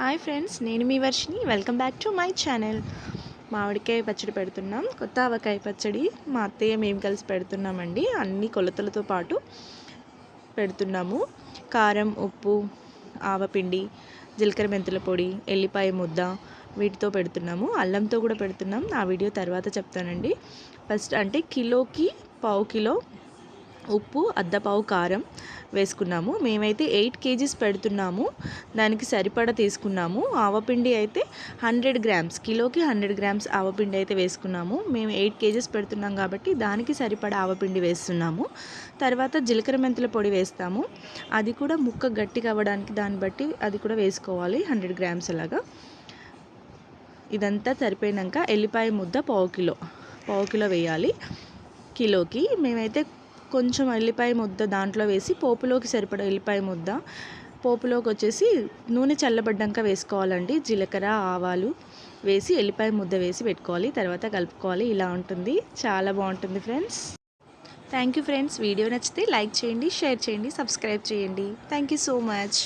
Hi friends నేను మీ Varshini welcome back to my channel మామిడికాయ పచ్చడి పెడుతున్నాం. కొత్త ఆవకాయ పచ్చడి. మా అత్తయ్య మేము కలిసి పెడుతున్నామండి. అన్ని కొలతలతో పాటు పెడుతున్నాము. కారం ఉప్పు ఆవపిండి జీలకర్ర మెంతుల పొడి ఎల్లిపాయ ముద్ద వీటితో పెడుతున్నాము. అల్లంతో కూడా పెడుతున్నాం. ఆ వీడియో తర్వాత చెప్తానండి. ఫస్ట్ అంటే కిలోకి పావు కిలో ఉప్పు అద్దపావు కారం వేసుకున్నాము. మేమైతే ఎయిట్ కేజీస్ పెడుతున్నాము. దానికి సరిపడా తీసుకున్నాము. ఆవపిండి అయితే హండ్రెడ్ గ్రామ్స్ కిలోకి హండ్రెడ్ గ్రామ్స్ ఆవపిండి అయితే వేసుకున్నాము. మేము ఎయిట్ కేజీస్ పెడుతున్నాం కాబట్టి దానికి సరిపడా ఆవపిండి వేస్తున్నాము. తర్వాత జీలకర్ర మెంతుల పొడి వేస్తాము. అది కూడా ముక్క గట్టిగా అవ్వడానికి దాన్ని బట్టి అది కూడా వేసుకోవాలి హండ్రెడ్ గ్రామ్స్ అలాగా. ఇదంతా సరిపోయినాక ఎల్లిపాయ ముద్ద పావు కిలో పావు కిలో వేయాలి. కిలోకి మేమైతే కొంచెం ఎల్లిపాయ ముద్ద దాంట్లో వేసి పోపులోకి సరిపడ ఎల్లిపాయ ముద్ద పోపులోకి వచ్చేసి నూనె చల్లబడ్డాక వేసుకోవాలండి. జీలకర్ర ఆవాలు వేసి ఎల్లిపాయ ముద్ద వేసి పెట్టుకోవాలి. తర్వాత కలుపుకోవాలి. ఇలా ఉంటుంది. చాలా బాగుంటుంది friends. Thank you friends video నచ్చితే లైక్ చేయండి షేర్ చేయండి సబ్స్క్రైబ్ చేయండి. Thank you so much